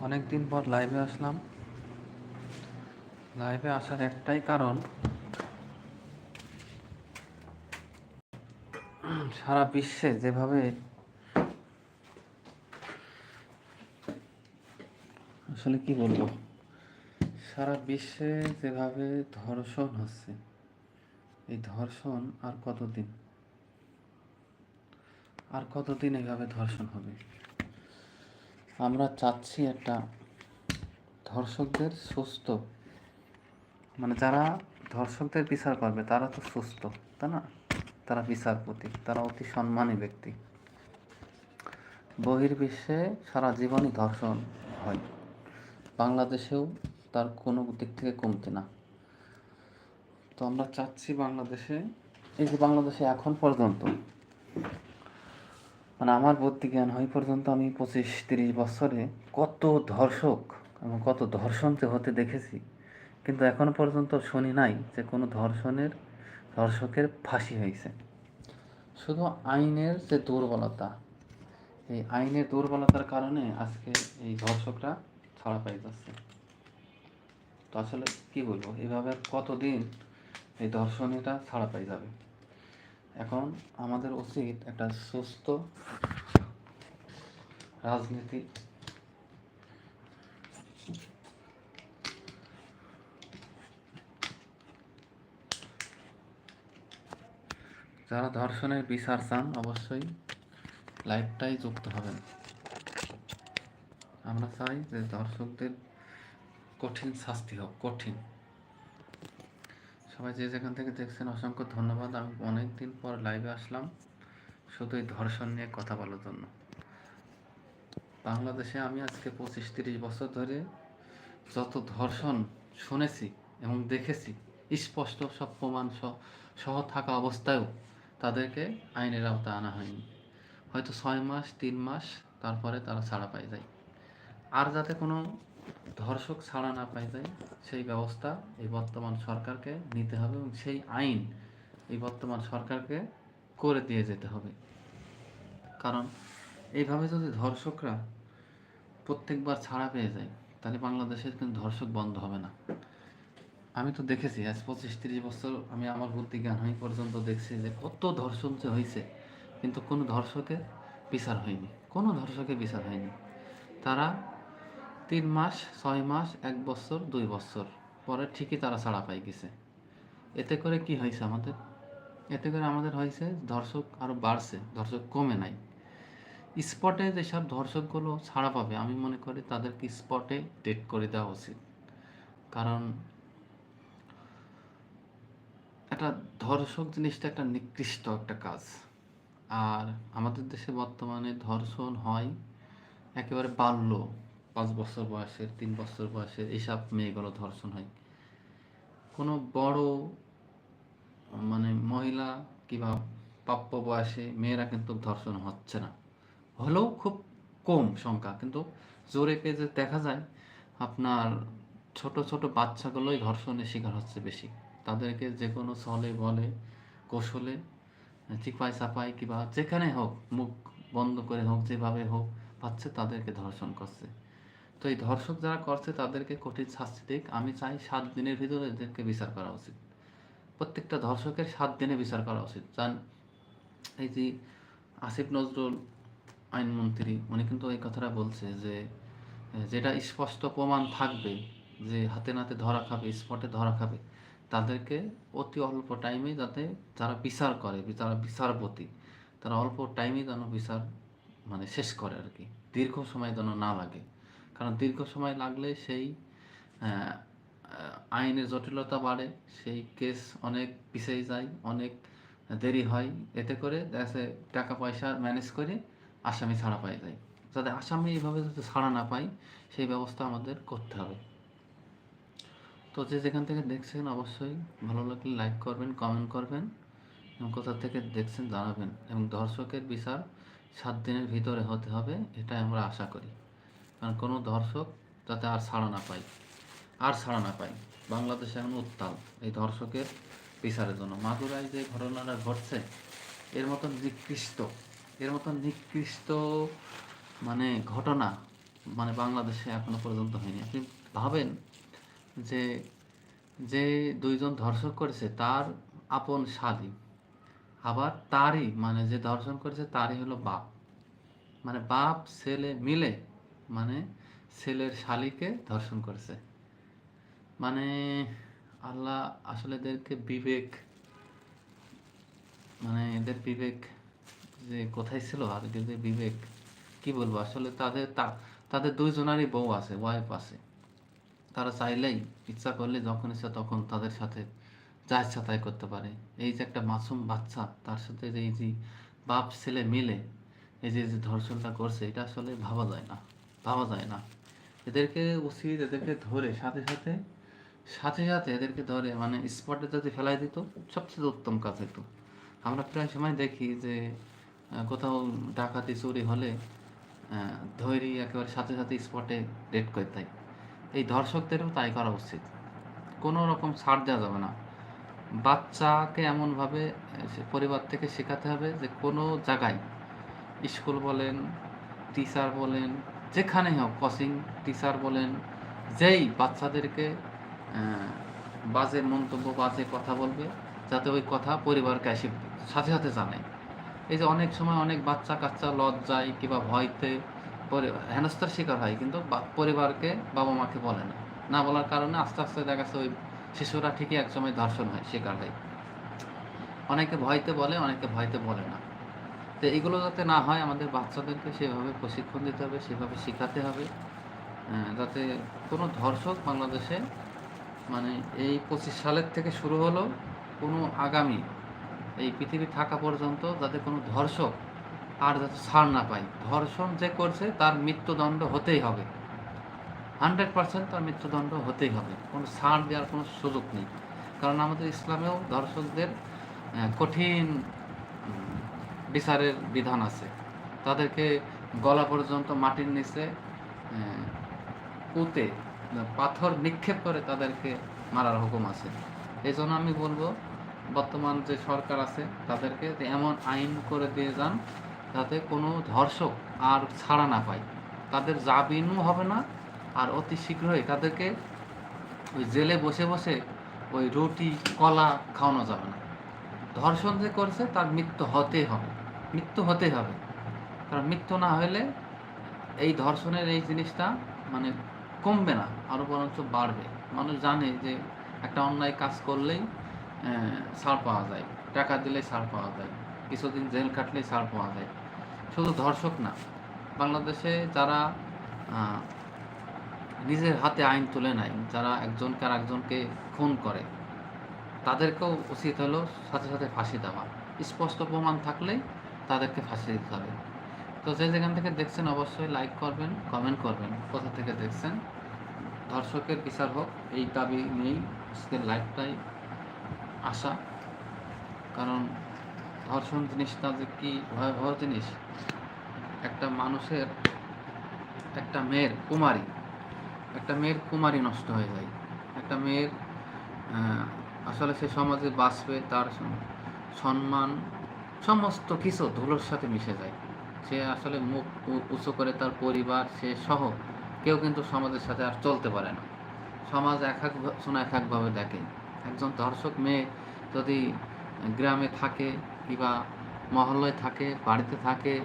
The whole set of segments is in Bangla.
অনেক দিন পর লাইভে আসলাম। লাইভে আসার একটাই কারণ, সারা বিশ্বে যেভাবে আসলে কি বলব? সারা বিশ্বে যেভাবে ধর্ষণ হচ্ছে, এই ধর্ষণ আর কতদিন? আর কতদিন এভাবে ধর্ষণ হবে? আমরা চাচ্ছি একটা ধর্ষকদের সুস্থ মানে যারা ধর্ষকদের বিচার করবে, তারা তো সুস্থ, তাই না? তারা বিচারপতি, তারা অতি সম্মানী ব্যক্তি। বহির্বিশ্বে সারা জীবনই ধর্ষণ হয়। বাংলাদেশেও তার কোনো দিক থেকে কমতে না। তো আমরা চাচ্ছি বাংলাদেশে, এই যে বাংলাদেশে এখন পর্যন্ত মানে আমার বুদ্ধি জ্ঞান হয় পর্যন্ত আমি পঁচিশ তিরিশ বছরে কত ধর্ষক এবং কত ধর্ষণ যে হতে দেখেছি। কিন্তু এখনও পর্যন্ত শুনি নাই যে কোনো ধর্ষণের, ধর্ষকের ফাঁসি হয়েছে। শুধু আইনের যে দুর্বলতা, এই আইনের দুর্বলতার কারণে আজকে এই ধর্ষকরা ছাড়া পাই যাচ্ছে। তো আসলে কী বলব? এভাবে কতদিন এই ধর্ষণীটা ছাড়া পাই যাবে? এখন আমাদের উচিত একটা সুস্থ রাজনীতি। যারা ধর্ষণের বিচার চান, অবশ্যই লাইভটাই যুক্ত হবেন। আমরা চাই যে দর্শকদের কঠিন শাস্তি হোক, কঠিন। সবাই যে যেখান থেকে দেখছেন, অসংখ্য ধন্যবাদ। আমি অনেক দিন পর লাইভে আসলাম। শুধু এই ধর্ষণ নিয়ে কথা বলার জন্য। বাংলাদেশে আমি আজকে পঁচিশ তিরিশ বছর ধরে যত ধর্ষণ শুনেছি এবং দেখেছি, স্পষ্ট সব প্রমাণ সহ থাকা অবস্থায়ও তাদেরকে আইনের আওতায় আনা হয়নি। হয়তো ছয় মাস, তিন মাস, তারপরে তারা ছাড়া পাই যায়। আর যাতে কোনো ধর্ষক ছাড়া না পাই যায়, সেই ব্যবস্থা এই বর্তমান সরকারকে নিতে হবে এবং সেই আইন এই বর্তমান সরকারকে করে দিয়ে যেতে হবে। কারণ এইভাবে যদি ধর্ষকরা প্রত্যেকবার ছাড়া পেয়ে যায়, তাহলে বাংলাদেশের কিন্তু ধর্ষক বন্ধ হবে না। আমি তো দেখেছি, আজ পঁচিশ তিরিশ বছর আমি আমার বুদ্ধি জ্ঞান হয়ে পর্যন্ত দেখছি যে কত ধর্ষণ যে হয়েছে কিন্তু কোনো ধর্ষকের বিচার হয়নি, কোনো ধর্ষকের বিচার হয়নি। তারা তিন মাস, ছয় মাস, এক বছর, দুই বছর। পরে ঠিকই তারা ছাড়া পাই গেছে। এতে করে কি হয়েছে আমাদের? এতে করে আমাদের হয়েছে ধর্ষক আরও বাড়ছে, ধর্ষক কমে নাই। স্পটে যেসব ধর্ষকগুলো ছাড়া পাবে, আমি মনে করি তাদেরকে স্পটে ডেট করে দেওয়া উচিত। কারণ একটা ধর্ষক জিনিসটা একটা নিকৃষ্ট একটা কাজ। আর আমাদের দেশে বর্তমানে ধর্ষণ হয় একেবারে বাল্য। পাঁচ বছর বয়সের, তিন বছর বয়সের এইসব মেয়েগুলো ধর্ষণ হয়। কোনো বড় মানে মহিলা কিংবা প্রাপ্য বয়সে মেয়েরা কিন্তু ধর্ষণ হচ্ছে না। হলেও খুব কম সংখ্যা, কিন্তু জোরে পেজে দেখা যায় আপনার ছোট ছোট বাচ্চাগুলোই ধর্ষণের শিকার হচ্ছে বেশি। তাদেরকে যে কোনো ছলে, বলে, কৌশলে, চিপাই, চাপাই কিংবা যেখানে হোক, মুখ বন্ধ করে হোক, যেভাবে হোক, পাচ্ছে তাদেরকে ধর্ষণ করছে। তো এই ধর্ষক যারা করছে তাদেরকে কঠিন শাস্তি দিক। আমি চাই সাত দিনের ভিতরে এদেরকে বিচার করা উচিত। প্রত্যেকটা ধর্ষকের সাত দিনে বিচার করা উচিত। যান, এই যে আসিফ নজরুল আইনমন্ত্রী, উনি কিন্তু এই কথাটা বলছে যে, যেটা স্পষ্ট প্রমাণ থাকবে যে হাতে নাতে ধরা খাবে, স্পটে ধরা খাবে, তাদেরকে অতি অল্প টাইমে যাতে যারা বিচার করে, যারা বিচারপতি, তারা অল্প টাইমে যেন বিচার মানে শেষ করে আর কি। দীর্ঘ সময় যেন না লাগে। কারণ দীর্ঘ সময় লাগলে সেই আইনের জটিলতা বাড়ে, সেই কেস অনেক পিছিয়ে যায়, অনেক দেরি হয়। এতে করে দেখা টাকা পয়সা ম্যানেজ করে আসামি ছাড়া পাই যায়। যাতে আসামি এইভাবে যাতে ছাড়া না পাই সেই ব্যবস্থা আমাদের করতে হবে। তো যে যেখান থেকে দেখছেন অবশ্যই ভালো লাগলে লাইক করবেন কমেন্ট করবেন এবং কোথা থেকে দেখছেন জানাবেন। এবং দর্শকের বিচার সাত দিনের ভিতরে হতে হবে, এটাই আমরা আশা করি। কারণ কোনো ধর্ষক যাতে আর ছাড়া না পাই আর ছাড়া না পাই বাংলাদেশে এখন উত্তাল এই ধর্ষকের বিচারের জন্য। মাগুরায় যে ঘটনাটা ঘটছে, এর মতন নিকৃষ্ট, এর মতন নিকৃষ্ট মানে ঘটনা মানে বাংলাদেশে এখনও পর্যন্ত হয়নি। আপনি ভাবেন যে যে দুইজন ধর্ষক করেছে তার আপন শালী, আবার তারই মানে যে ধর্ষণ করেছে তারই হলো বাপ। মানে বাপ, ছেলে মিলে মানে ছেলের শালিকে ধর্ষণ করেছে। মানে আল্লাহ আসলে এদেরকে বিবেক মানে এদের বিবেক যে কোথায় ছিল আর এদের যে বিবেক, কি বলব? আসলে তাদের তাদের দুইজনারই বউ আছে ওয়াইফ আছে। তারা চাইলেই ইচ্ছা করলে যখন ইচ্ছা তখন তাদের সাথে যা ইচ্ছা তাই করতে পারে। এই যে একটা মাসুম বাচ্চা, তার সাথে এই যে বাপ ছেলে মিলে এই যে ধর্ষণটা করছে, এটা আসলে ভাবা যায় না। ভাবা যায় না। এদেরকে উচিত এদেরকে ধরে সাথে সাথে সাথে সাথে এদেরকে ধরে মানে স্পটে যদি ফেলাই দিত, সবচেয়ে উত্তম কাজ হতো আমরা প্রায় সময় দেখি যে কোথাও ডাকাতি চুরি হলে ধৈর্য একেবারে সাথে সাথে স্পটে ডেট করে দেয়। এই ধর্ষকদেরও তাই করা উচিত। কোনো রকম ছাড় দেওয়া যাবে না। বাচ্চাকে এমনভাবে পরিবার থেকে শেখাতে হবে যে কোনো জায়গায়, স্কুল বলেন টিচার বলেন যেখানে হোক কোচিং টিচার বলেন, যেই বাচ্চাদেরকে বাজে মন্তব্য, বাজে কথা বলবে, যাতে ওই কথা পরিবারকে এসে সাথে সাথে জানায় এই যে অনেক সময় অনেক বাচ্চা কাচ্চা লজ্জায় কিংবা ভয়তে হেনস্থার শিকার হয়, কিন্তু পরিবারকে বাবা মাকে বলে না। না বলার কারণে আস্তে আস্তে দেখা যাচ্ছে ওই শিশুরা ঠিকই একসময় ধর্ষণ হয়, শিকার হয়। অনেকে ভয়তে বলে, অনেকে ভয়তে বলে না। তো এগুলো যাতে না হয়, আমাদের বাচ্চাদেরকে সেভাবে প্রশিক্ষণ দিতে হবে, সেভাবে শেখাতে হবে। যাতে কোনো ধর্ষক বাংলাদেশে মানে এই পঁচিশ সালের থেকে শুরু হলো, কোনো আগামী এই পৃথিবী থাকা পর্যন্ত যাতে কোনো ধর্ষক আর যাতে ছাড় না পায়। ধর্ষণ যে করছে, তার মৃত্যুদণ্ড হতেই হবে। হান্ড্রেড পার্সেন্ট তার মৃত্যুদণ্ড হতেই হবে। কোনো ছাড় দেওয়ার কোনো সুযোগ নেই। কারণ আমাদের ইসলামেও ধর্ষকদের কঠিন বিচারের বিধান আছে। তাদেরকে গলা পর্যন্ত মাটির নিচে পুঁতে পাথর নিক্ষেপ করে তাদেরকে মারার হুকুম আছে। এই জন্য আমি বলব, বর্তমান যে সরকার আছে, তাদেরকে এমন আইন করে দিয়ে যান, যাতে কোনো ধর্ষক আর ছাড়া না পায়। তাদের জামিনও হবে না, আর অতি শীঘ্রই তাদেরকে ওই জেলে বসে বসে ওই রুটি, কলা খাওয়ানো যাবে না। ধর্ষণ যে করছে, তার মৃত্যু হতেই হবে। মৃত্যু হতেই হবে। কারণ মৃত্যু না হলে এই ধর্ষণের এই জিনিসটা মানে কমবে না আরও বরঞ্চ বাড়বে। মানুষ জানে যে একটা অন্যায় কাজ করলেই ছাড় পাওয়া যায়। টাকা দিলেই ছাড় পাওয়া যায়। কিছুদিন জেল কাটলেই ছাড় পাওয়া যায়। শুধু ধর্ষক না, বাংলাদেশে যারা নিজের হাতে আইন তুলে নেয়, যারা একজনকে আর একজনকে খুন করে, তাদেরকেও উচিত হলো সাথে সাথে ফাঁসি দেওয়া। স্পষ্ট প্রমাণ থাকলেই তাদেরকে ফাঁসি দিতে হবে। তো যে যেখান থেকে দেখছেন অবশ্যই লাইক করবেন কমেন্ট করবেন, কোথা থেকে দেখছেন। ধর্ষকের বিচার হোক, এই দাবি নিয়েই আজকের লাইভটাই আসা। কারণ ধর্ষণ জিনিসটা যে কি ভয়াবহ জিনিস, একটা মানুষের, একটা মেয়ের কুমারী, একটা মেয়ের কুমারী নষ্ট হয়ে যায়। একটা মেয়ের আসলে সে সমাজে বাঁচবে, তার সম- সম্মান সমস্ত কিছু ধুলোর সাথে মিশে যায়। সে আসলে মুখ উঁচু করে তার পরিবার, সে সহ কেউ কিন্তু সমাজের সাথে আর চলতে পারে না। সমাজ এক এক শোনা এক একভাবে দেখে। একজন ধর্ষক মেয়ে যদি গ্রামে থাকে কিংবা মহল্লায় থাকে, বাড়িতে থাকে,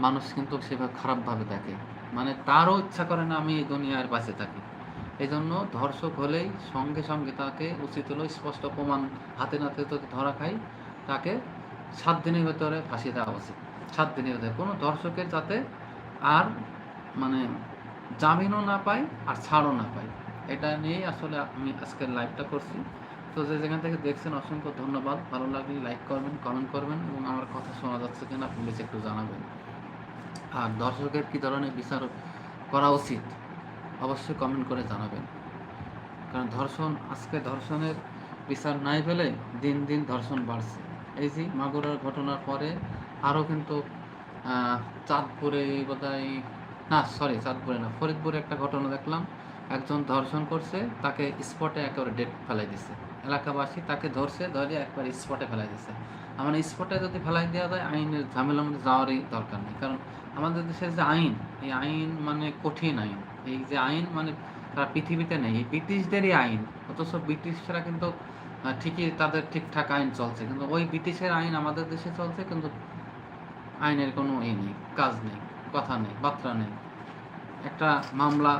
মানুষ কিন্তু সেভাবে খারাপভাবে দেখে। মানে তারও ইচ্ছা করে না, আমি এই দুনিয়ার বাঁচে থাকি। এই জন্য ধর্ষক হলেই সঙ্গে সঙ্গে তাকে উচিত হলো স্পষ্ট প্রমাণ হাতে নাতে যদি ধরা খাই তাকে সাত দিনের ভেতরে ফাঁসি দেওয়া উচিত। সাত দিনের ভেতরে। কোনো ধর্ষকের যাতে আর মানে জামিনও না পায় আর ছাড়ও না পায়। এটা নিয়েই আসলে আমি আজকের লাইভটা করছি। তো যে যেখান থেকে দেখছেন, অসংখ্য ধন্যবাদ। ভালো লাগলে লাইক করবেন কমেন্ট করবেন এবং আমার কথা শোনা যাচ্ছে কিনা প্লিজ একটু জানাবেন। আর দর্শকের কী ধরনের বিচার করা উচিত, অবশ্যই কমেন্ট করে জানাবেন। কারণ ধর্ষণ, আজকে ধর্ষণের বিচার নাই পেলে দিন দিন ধর্ষণ বাড়ছে। এই যে মাগুরার ঘটনার পরে আরও কিন্তু চাঁদপুরে বোধহয়, না সরি চাঁদপুরে না, ফরিদপুরে একটা ঘটনা দেখলাম। একজন ধর্ষণ করছে, তাকে স্পটে একেবারে ডেট ফেলাই দিছে। এলাকাবাসী তাকে ধরছে, ধরে একবার স্পটে ফেলাই দিছে। আমার স্পটে যদি ফেলাই দেওয়া যায়, আইনের ঝামেলার মধ্যে যাওয়ারই দরকার নেই। কারণ আমাদের দেশের যে আইন, এই আইন মানে কঠিন আইন। এই যে আইন মানে তারা পৃথিবীতে নেই। এই ব্রিটিশদেরই আইন, অথচ ব্রিটিশরা কিন্তু ঠিকই তাদের ঠিকঠাক আইন চলছে, কিন্তু ওই ব্রিটিশের আইন আমাদের দেশে চলছে, কিন্তু আইনের কোনো ই নেই, কাজ নেই, কথা নেই, বার্তা নেই। একটা মামলা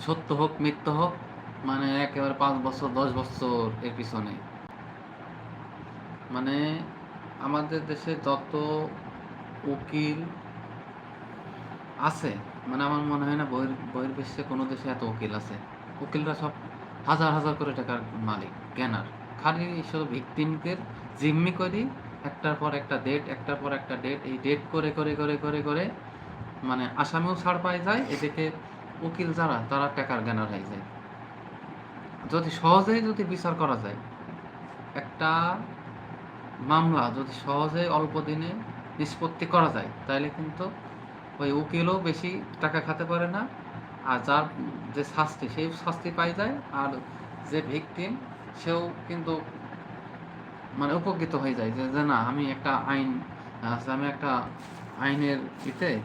সত্য হোক, মিথ্য হোক মানে একেবারে পাঁচ বছর, দশ বছর এর পিছনে। মানে আমাদের দেশে যত উকিল আছে মানে আমার মনে হয় না বহির, বহির্বিশ্বে কোনো দেশে এত উকিল আছে। উকিলরা সব হাজার হাজার করে টাকার মালিক জ্ঞানার খালি শুধু ভিকটিমদের জিম্মি করি, একটার পর একটা ডেট একটার পর একটা ডেট এই ডেট করে করে করে করে করে মানে আসামিও ছাড় পাই যায়, এদিকে উকিল যারা, তারা টাকার জ্ঞানার হয়ে যায়। যদি সহজেই যদি বিচার করা যায়, একটা মামলা যদি সহজে অল্প দিনে নিষ্পত্তি করা যায় তাহলে কিন্তু ওই উকিলও বেশি টাকা খাতে পারে না আর যার যে শাস্তি, সেই শাস্তি পাই যায় আর যে ভিকটিম সেও কিন্তু মানে উপকৃত হয়ে যায় যে না, আমি একটা আইন আছে আমি একটা আইনের ইতে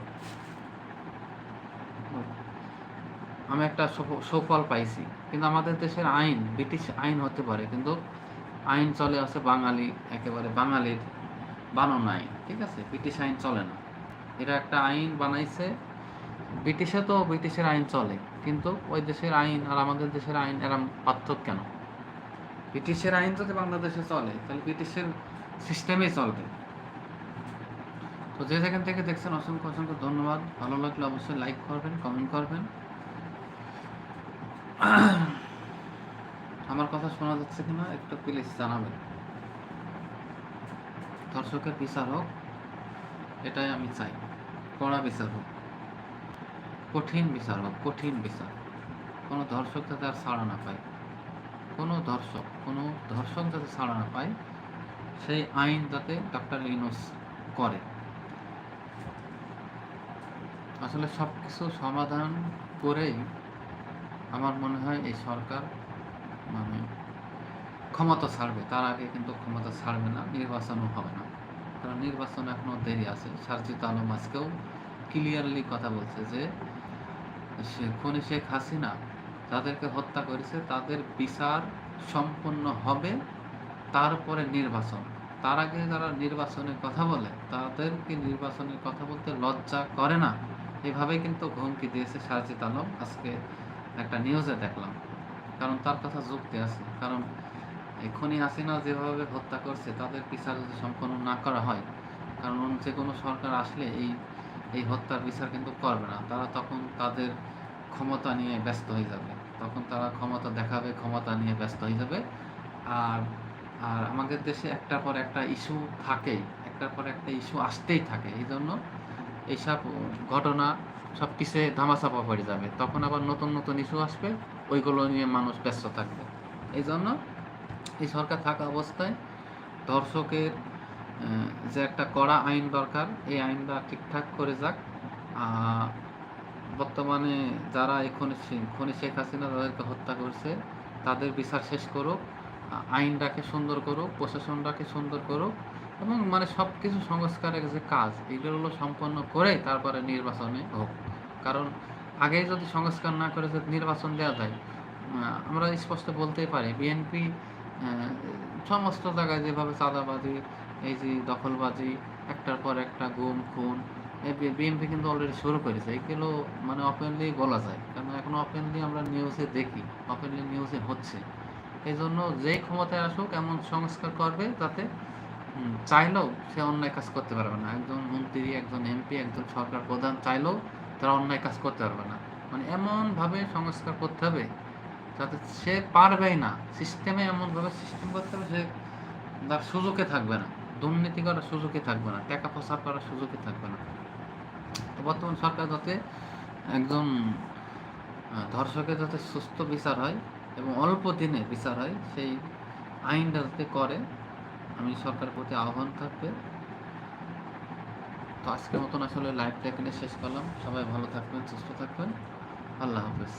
আমি একটা সফ- সুফল পাইছি। কিন্তু আমাদের দেশের আইন, ব্রিটিশ আইন হতে পারে, কিন্তু আইন চলে আছে বাঙালি, একেবারে বাঙালির বানানো আইন ঠিক আছে? ব্রিটিশ আইন চলে না। এরা একটা আইন বানাইছে ব্রিটিশে তো ব্রিটিশের আইন চলে, কিন্তু ওই দেশের আইন আর আমাদের দেশের আইন এরম পার্থক্য কেন? ব্রিটিশের আইন যদি বাংলাদেশে চলে, তাহলে ব্রিটিশের সিস্টেমেই চলবে। তো যে যেখান থেকে দেখছেন, অসংখ্য অসংখ্য ধন্যবাদ। ভালো লাগলে অবশ্যই লাইক করবেন কমেন্ট করবেন। আমার কথা শোনা যাচ্ছে কিনা একটু প্লিজ জানাবেন। দর্শকের বিচার হোক, এটাই আমি চাই। কড়া বিচার হোক। কঠিন বিচার হোক কঠিন বিচার। কোনো দর্শক যাতে আর ছাড়া না পায়, কোনো দর্শক কোনো দর্শক যাতে ছাড়া না পায়, সেই আইন যাতে ডক্টর ইউনুস করে। আসলে সব কিছু সমাধান করেই আমার মনে হয় এই সরকার মানে ক্ষমতা ছাড়বে। তার আগে কিন্তু ক্ষমতা ছাড়বে না, নির্বাচনও হবে না। কারণ নির্বাচন এখনও দেরি আছে। সারজিত আলম আজকেও ক্লিয়ারলি কথা বলছে যে খনি শেখ হাসিনা যাদেরকে হত্যা করেছে, তাদের বিচার সম্পন্ন হবে তারপরে নির্বাচন। তার আগে যারা নির্বাচনের কথা বলে, তাদেরকে নির্বাচনের কথা বলতে লজ্জা করে না। এভাবেই কিন্তু হুমকি দিয়েছে সারজিত আলম। আজকে একটা নিউজে দেখলাম। কারণ তার কথা যুক্তি আছে। কারণ এখনই হাসিনা যেভাবে হত্যা করছে, তাদের বিচার যদি সম্পন্ন না করা হয়। কারণ যে কোনো সরকার আসলে এই এই হত্যার বিচার কিন্তু করবে না। তারা তখন তাদের ক্ষমতা নিয়ে ব্যস্ত হয়ে যাবে। তখন তারা ক্ষমতা দেখাবে, ক্ষমতা নিয়ে ব্যস্ত হয়ে যাবে। আর আর আমাদের দেশে একটার পর একটা ইস্যু থাকেই, একটার পর একটা ইস্যু আসতেই থাকে। এই জন্য এইসব ঘটনা সব পিছিয়ে ধামাচাপা পড়ে যাবে। তখন আবার নতুন নতুন ইস্যু আসবে, ওইগুলো নিয়ে মানুষ ব্যস্ত থাকবে। এই জন্য এই সরকার থাকা অবস্থায় দর্শকের যে একটা কড়া আইন দরকার, এই আইনটা ঠিকঠাক করে যাক। বর্তমানে যারা এই খনি খনি শেখ হাসিনা তাদেরকে হত্যা করছে, তাদের বিচার শেষ করুক আইনটাকে সুন্দর করুক, প্রশাসনটাকে সুন্দর করুক, এবং মানে সব কিছু সংস্কারের যে কাজ, এগুলো সম্পন্ন করে তারপরে নির্বাচনে হোক। কারণ আগেই যদি সংস্কার না করে যদি নির্বাচন দেওয়া যায় আমরা স্পষ্ট বলতেই পারি, বিএনপি সমস্ত জায়গায় যেভাবে চাঁদাবাজি এই যে দখলবাজি একটার পর একটা গুম খুন বিএনপি কিন্তু অলরেডি শুরু করেছে। এগুলো মানে ওপেনলি বলা যায়। কারণ এখন ওপেনলি আমরা নিউজে দেখি ওপেনলি নিউজে হচ্ছে। এই জন্য যেই ক্ষমতায় আসুক এমন সংস্কার করবে হুম, চাইলেও সে অন্যায় কাজ করতে পারবে না। একজন মন্ত্রী একজন এমপি একজন সরকার প্রধান চাইলেও তারা অন্যায় কাজ করতে পারবে না। মানে এমনভাবে সংস্কার করতে হবে যাতে সে পারবেই না। সিস্টেমে এমনভাবে সিস্টেম করতে হবে সে তার সুযোগে থাকবে না। দুর্নীতি করার সুযোগে থাকবে না, টাকা প্রসার করার সুযোগে থাকবে না। তো বর্তমান সরকার যাতে একজন ধর্ষকের যাতে সুস্থ বিচার হয় এবং অল্প দিনে বিচার হয়, সেই আইনটা যাতে করে, আমি সরকারের প্রতি আহ্বান থাকবে। তো আজকের মতন আসলে লাইভটা এখানে শেষ করলাম। সবাই ভালো থাকবেন, সুস্থ থাকবেন। আল্লাহ হাফেজ।